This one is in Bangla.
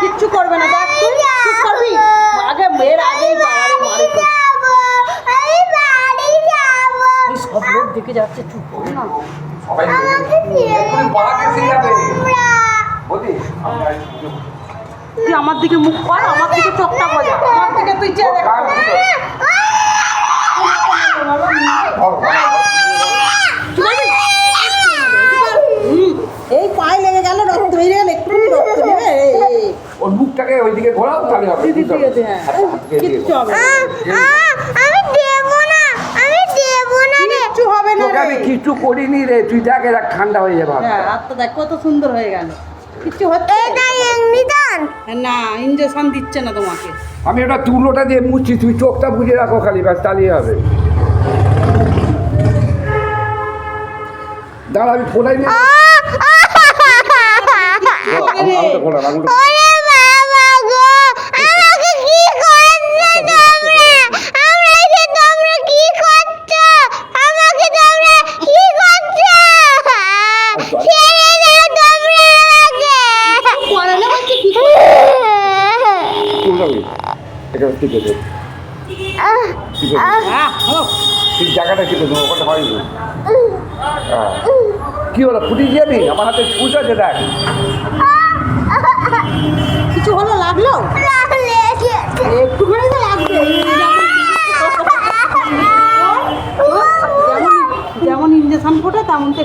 কিচ্ছু করবে না দেখ তুই চুপ করবি। আগে মেয়ের আগেই মারে সব লোক দেখে যাচ্ছে চুপ কর সবাই না। তুই আমার দিকে মুখ কর আমার দিকে চোখটা বজা আমার দিকে তুই চেয়ে দেখ। গেল রক্ত বেরিয়ে গেল একটু রক্ত নেবে। ওর মুখটাকে ওইদিকে ঘোরাও তাহলে হবে ঠিক আছে হ্যাঁ। কিচ্ছু হবে না। আমি দেবো না আমি দেবো না রে। কিচ্ছু হবে না আমি রে। কিছু করিনি রে তুই দেখ এরা ঠান্ডা হয়ে যাবে। হ্যাঁ হাতটা দেখ কত সুন্দর হয়ে গেল। কিচ্ছু হচ্ছে এটা এমনি দান? না ইঞ্জেকশন দিচ্ছে না তোমাকে। আমি ওটা তুলোটা দিয়ে মুছছি তুই চোখটা বুঝে রাখো খালি ব্যাস তাহলেই হবে। দাঁড়া আমি ফোলাই নিয়ে ফোলা আঙুলটা এটা ঠিক আছে ঠিক হ্যাঁ ঠিক জায়গাটা কেটে দেবো ওখানে হয়নি হ্যাঁ। কি হলো ফুটি যাবি আমার হাতে ফুট আছে দেখ। 가운데